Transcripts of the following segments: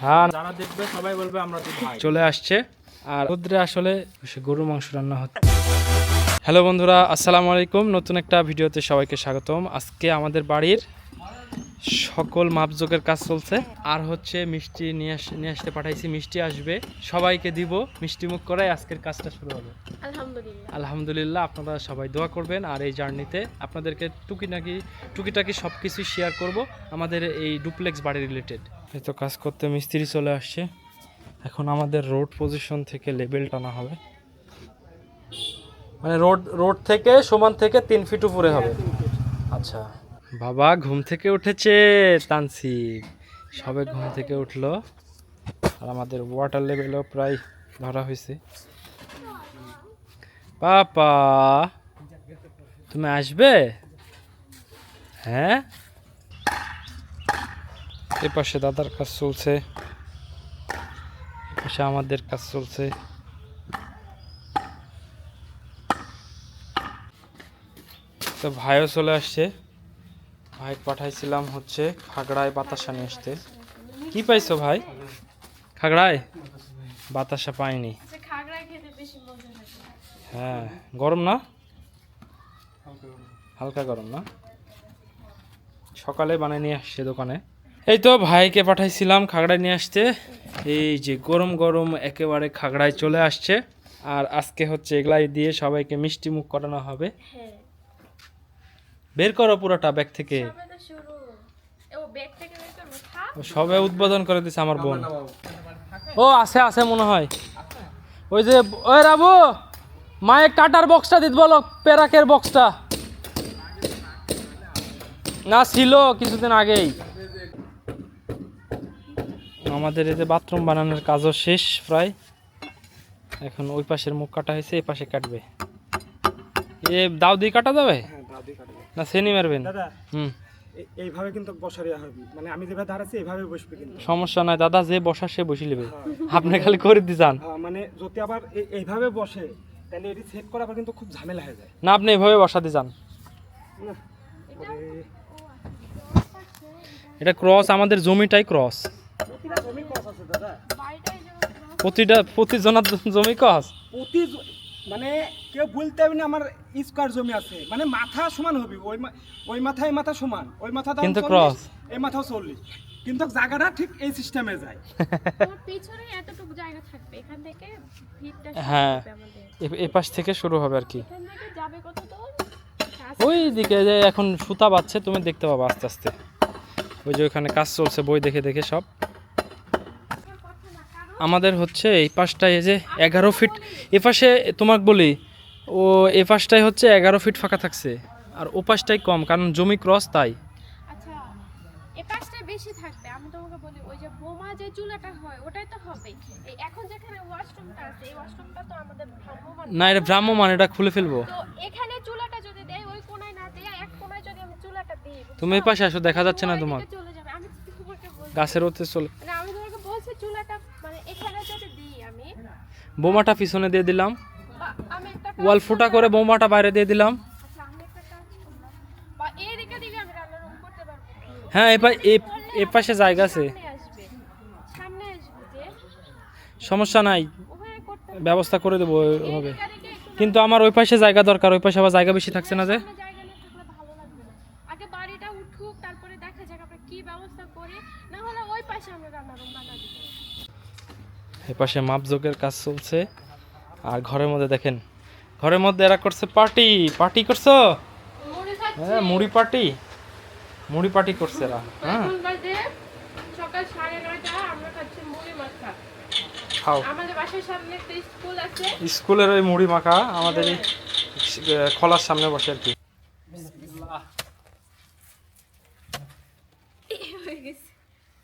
হ্যাঁ। যারা দেখবে সবাই বলবে আমরা চলে আসছে। আর রোদ্রে আসলে মাংস রান্না হচ্ছে। হ্যালো বন্ধুরা আসসালামু আলাইকুম। নতুন একটা ভিডিওতে সবাইকে স্বাগতম। আজকে আমাদের বাড়ির সকল মাপজোগের কাজ চলছে। আর হচ্ছে মিষ্টি নিয়ে আস নিয়ে আসতে পাঠাইছি। মিষ্টি আসবে। সবাইকে দিব। মিষ্টি মুখ করাই আজকের কাজটা শুরু হবে। আলহামদুলিল্লাহ। আপনারা সবাই দোয়া করবেন। আর এই জার্নিতে আপনাদেরকে টুকিটাকি টুকিটাকি সব কিছুই শেয়ার করব। আমাদের এই ডুপ্লেক্স বাড়ি রিলেটেড তো কাজ করতে মিস্ত্রি চলে আসছে। এখন আমাদের রোড পজিশন থেকে লেভেল টানা হবে। মানে রোড রোড থেকে সমান থেকে তিন ফিট উপরে হবে। আচ্ছা। বাবা, ঘুম থেকে উঠেছে তানসিব। সবে ঘুম থেকে উঠল। আর আমাদের ওয়াটার লেভেলও প্রায় ধরা হয়েছে। পাপা তুমি আসবে? হ্যাঁ? এ পাশে দাদার কাজ চলছে। পাশে আমাদের কাজ চলছে। তো ভাইও চলে আসছে। ভাই পাঠাইছিলাম হচ্ছে খাগড়ায় বাতাসা নিয়ে আসতে। কি পাইছো ভাই? খাগড়ায়? বাতাসা পাইনি। যে খাগড়া খেতে বেশি হয় গরম না? হালকা গরম না? সকালে বানিয়ে নিয়ে আসছে দোকানে। এই তো ভাইকে পাঠাইছিলাম খাগড়ায় নিয়ে আসতে। এই যে গরম গরম একেবারে খাগড়ায় চলে আসছে। আর আজকে হচ্ছে এগুলাই দিয়ে সবাইকে মিষ্টি মুখ করানো হবে। হ্যাঁ। বের করো পুরোটা ব্যাগ থেকে। সবে তো শুরু। ও ব্যাগ থেকে বের করব খা ও সবে উদ্বোধন করে দিছে আমার বোন। ও আছে আছে মনে হয়। ওই যে ওই রাবু! মায়ের কাটার বক্সটা দিত বলো পেরাকের বক্সটা না ছিল কিছুদিন আগেই। আমাদের এই যে বাথরুম বানানোর কাজও শেষ প্রায়। এখন ওই পাশের মুখ কাটা হয়েছে এই পাশে কাটবে। এ দাও দিয়ে কাটা যাবে? হ্যাঁ না সেনি মারবেন। দাদা হুম। এইভাবে কিন্তু বসারিয়া হবে। মানে আমি যেভাবে দাঁড়াচ্ছি এইভাবে বসবে কিন্তু। সমস্যা নাই দাদা যে বসা সে বসে নেবে। আপনি খালি করে দিয়ে যান হ্যাঁ, মানে যদি আবার এইভাবে বসে তাহলে এটি সেট করা আবার কিন্তু খুব ঝামেলা হয়ে যায়। না আপনি এভাবে বসাতে যান। এটা ক্রস আমাদের জমিটাই ক্রস প্রতিটা জমি কস আছে দাদা। বাড়িটাই যেমন প্রতিটা প্রতি জনার জমি ক্রস প্রতি মানে কেউ বলতে হবে না আমার স্কোয়ার জমি আছে। মানে মাথা সমান হবে ওই ওই মাথা এই মাথা সমান ওই মাথা কিন্তু 40, cross। এই মাথাও চল্লিশ। কিন্তু জায়গাটা ঠিক এই সিস্টেমে যায়। পিছনে এতটুকু জায়গা থাকবে এখান থেকে ভিড়টা হ্যাঁ। হবে আমাদের। এ- এ পাশ থেকে শুরু হবে আর কি। এখান থেকে যাবে কত দূর? ওই দিকে যে এখন সুতা বাচ্ছে তুমি দেখতে পাবো আস্তে আস্তে। ওই যে ওখানে কাজ চলছে বই দেখে দেখে সব। আমাদের হচ্ছে এই পাশটায় এই যে এগারো ফিট এ পাশে তোমাকে বলি ও এ পাশটায় হচ্ছে এগারো ফিট ফাঁকা থাকছে আর ও পাশটাই কম কারণ জমি ক্রস তাই আচ্ছা এ পাশটা বেশি থাকবে আমি তোমাকে বলি ওই যে বোমা যে চুলাটা হয় ওটাই তো হবে এই এখন যেখানে ওয়াশরুমটা আছে এই ওয়াশরুমটা তো আমাদের ভ্রাম্যমাণ। না এটা ভ্রাম্যমান এটা খুলে ফেলব। তো এখানে চুলাটা যদি দেয় ওই কোনায় না দেয় এক কোনায় যদি আমি চুলাটা দিই তুমি এই পাশে আসো দেখা যাচ্ছে না তোমার। চলে যাবে। আমি তোমাকে বলছি। গাছের ওতে চলে মানে আমি তোমাকে বলছি চুলাটা মানে এখানে যদি দিই আমি বোমাটা পিছনে দিয়ে দিলাম। আমি একটা ওয়াল ফুটা করে বোমাটা বাইরে দিয়ে দিলাম আচ্ছা আমি একটা কাজ করলাম বা এইদিকে দিকে আমি রান্না রুম করতে পারব হ্যাঁ এ পাশে জায়গা আছে। সমস্যা নাই। ব্যবস্থা করে দেবো ওইভাবে কিন্তু আমার ওই পাশে জায়গা দরকার ওই পাশে আবার জায়গা বেশি থাকছে না যে। সামনে জায়গা না থাকলে ভালো লাগবে না। আগে বাড়িটা উঠুক তারপরে দেখা যাক আমরা কি ব্যবস্থা করি। না হলে ওই পাশে আমরা রান্না রুম বানা দিব এই পাশে মাপজোগের কাজ চলছে। আর ঘরের মধ্যে দেখেন ঘরের মধ্যে এরা করছে পার্টি। পার্টি করছ? হ্যাঁ মুড়ি পার্টি। মুড়ি পার্টি করছে এরা হ্যাঁ? সকাল সাড়ে নয়টা আমরা খাচ্ছি মুড়ি মাখা। খাও। আমাদের বাসার সামনে একটা স্কুল আছে। স্কুলের ওই মুড়ি মাখা আমাদের এই খোলার সামনে বসে আর কি।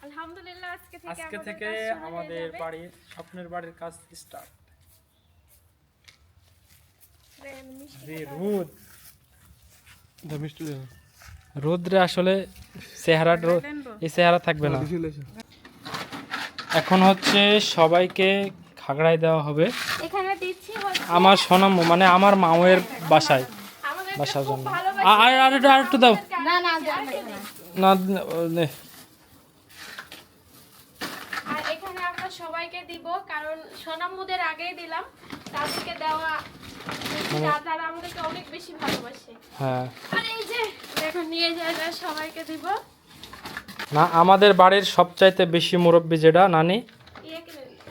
আলহামদুলিল্লাহ আজকে থেকে আজকে আমাদের থেকে হয়ে বাড়ির স্বপ্নের বাড়ির কাজ স্টার্ট দেন মিষ্টি রে রোদ। রোদ্রে আসলে চেহারা এই চেহারা থাকবে না। এখন হচ্ছে সবাইকে খাগড়ায় দেওয়া হবে। আমার সোনাম মানে আমার মায়ের বাসায়। বাসার জন্য। আর আর একটু আর একটু দাও। না সবাইকে দিব কারণ সোনামুদের আগেই দিলাম। তাদেরকে দেওয়া যা- আমাদেরকে অনেক বেশি ভালোবাসে। হ্যাঁ। আর এই যে দেখো নিয়ে যায় সবাইকে দিব। না আমাদের বাড়ির সবচাইতে বেশি মুরব্বী যেটা নানি ইয়ে।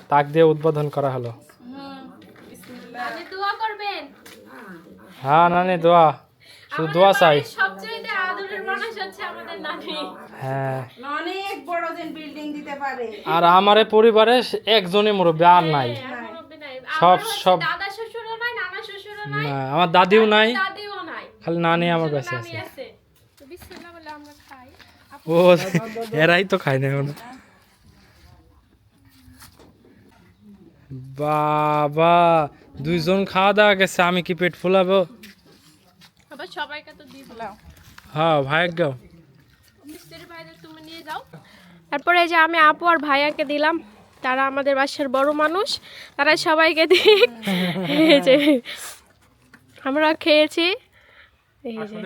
তাক দিয়ে উদ্বোধন করা হলো। আপনি দোয়া করবেন? হ্যাঁ নানি দোয়া। শুধু দোয়া চাই। সবচেয়ে আদরের মানুষ হচ্ছে আমাদের নানি। হ্যাঁ। অনেক বড় দিন বিল্ডিং দিতে পারে। আর আমার পরিবারে একজনই মুরব্বী আর মুরব্বি নাই। সব- সব- দাদা শ্বশুরও নাই নানা শ্বশুরও নাই না আমার দাদিও নাই দাদিও নাই। খালি নানি আমার কাছে আছে। আছে। তো বিসমিল্লাহ বলে আমরা খাই। ও এরাই তো খায় না এখন। বাবা দুইজন খাওয়া দাওয়া গেছে আমি কি পেট ফুলাবো? সবাইকে তো দিয়ে দিলাম। হ্যাঁ মিস্ত্রি ভাইদের তুমি নিয়ে যাও। তারপরে এই যে আমি আপু আর ভাইয়াকে দিলাম। তারা আমাদের বাসার বড় মানুষ তারা সবাইকে দিয়ে যে আমরা খেয়েছি। এই যে।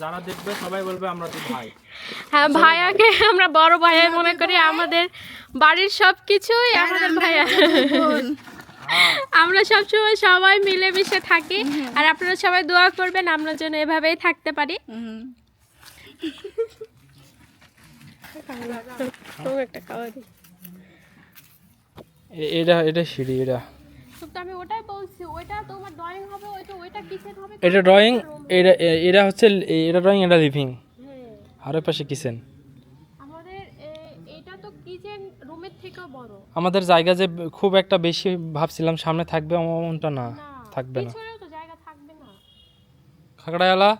যারা দেখবে সবাই বলবে আমরা তো ভাই। হ্যাঁ ভাইয়াকে আমরা বড় ভাইয়া মনে করি আমাদের বাড়ির সব কিছুই আমাদের ভাইয়া আমরা সবসময় সবাই মিলেমিশে থাকি আর আপনারা সবাই দোয়া করবেন আমরা যেন এভাবেই থাকতে পারি। একটা খাওয়া দিই। এটা এটা সিঁড়ি এটা। আমি ওটাই বলছি ওইটা তোমার ড্রয়িং হবে ওইটা ওইটা কিচেন হবে এটা ড্রয়িং এটা এটা হচ্ছে এটা ড্রয়িং এটা লিভিং হ্যাঁ। আর ওই পাশে কিচেন আমাদের এ- তো কিচেন রুমের থেকেও বড়। আমাদের জায়গা যে খুব একটা বেশি ভাবছিলাম সামনে থাকবে এমনটা না না থাকবে না। পিছনেও তো জায়গা থাকবে না। খাগড়াওয়ালা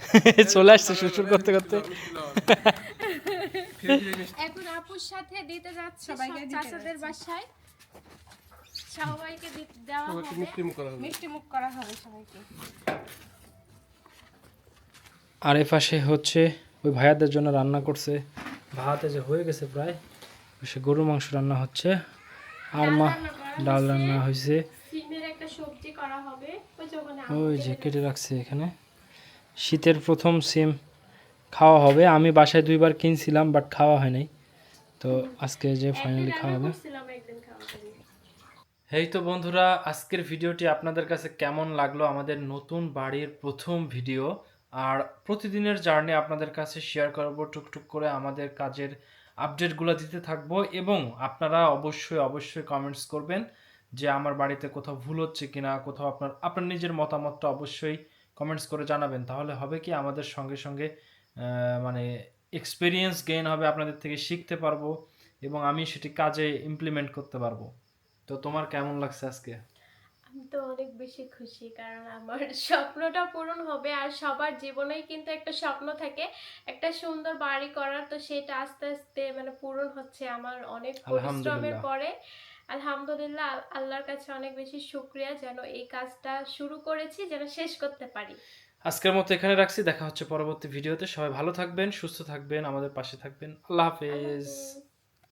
চলে আসছে শ্বশুর করতে করতে। এখন আপুর সাথে দিতে যাচ্ছে সবাইকে চাচাদের বাসায়। সবাইকে দেওয়া হবে। মিষ্টি মুখ করা হবে। সবাইকে। আর এ পাশে হচ্ছে ওই ভাইয়াদের জন্য রান্না করছে। ভাতে যে হয়ে গেছে প্রায়। সে গরু মাংস রান্না হচ্ছে। আর মা ডাল রান্না হয়েছে। সিমের একটা সবজি করা হবে। ওই ওই যে কেটে রাখছে এখানে। শীতের প্রথম সিম। খাওয়া হবে। আমি বাসায় দুইবার কিনছিলাম বাট খাওয়া হয় নাই। তো আজকে যে ফাইনালি খাওয়া হবে। এই তো বন্ধুরা আজকের ভিডিওটি আপনাদের কাছে কেমন লাগল? আমাদের নতুন বাড়ির প্রথম ভিডিও। আর প্রতিদিনের জার্নি আপনাদের কাছে শেয়ার করব টুকটুক করে আমাদের কাজের আপডেটগুলো দিতে থাকব। এবং আপনারা অবশ্যই অবশ্যই কমেন্টস করবেন যে আমার বাড়িতে কোথাও ভুল হচ্ছে কিনা কোথাও আপনার আপনার নিজের মতামতটা অবশ্যই কমেন্টস করে জানাবেন। তাহলে হবে কি? আমাদের সঙ্গে সঙ্গে মানে এক্সপিরিয়েন্স গেইন হবে আপনাদের থেকে শিখতে পারব এবং আমি সেটি কাজে ইমপ্লিমেন্ট করতে পারব। তো তোমার কেমন লাগছে আজকে? আমি তো অনেক বেশি খুশি কারণ আমার স্বপ্নটা পূরণ হবে আর সবার জীবনেই কিন্তু একটা স্বপ্ন থাকে একটা সুন্দর বাড়ি করার। তো সেটা আস্তে আস্তে মানে পূরণ হচ্ছে আমার অনেক পরিশ্রমের পরে। আলহামদুলিল্লাহ আল্লাহর কাছে অনেক বেশি শুক্রিয়া যেন এই কাজটা শুরু করেছি যেন শেষ করতে পারি। আজকের মতো এখানে রাখছি। দেখা হচ্ছে পরবর্তী ভিডিওতে। সবাই ভালো থাকবেন, সুস্থ থাকবেন, আমাদের পাশে থাকবেন। আল্লাহ হাফেজ।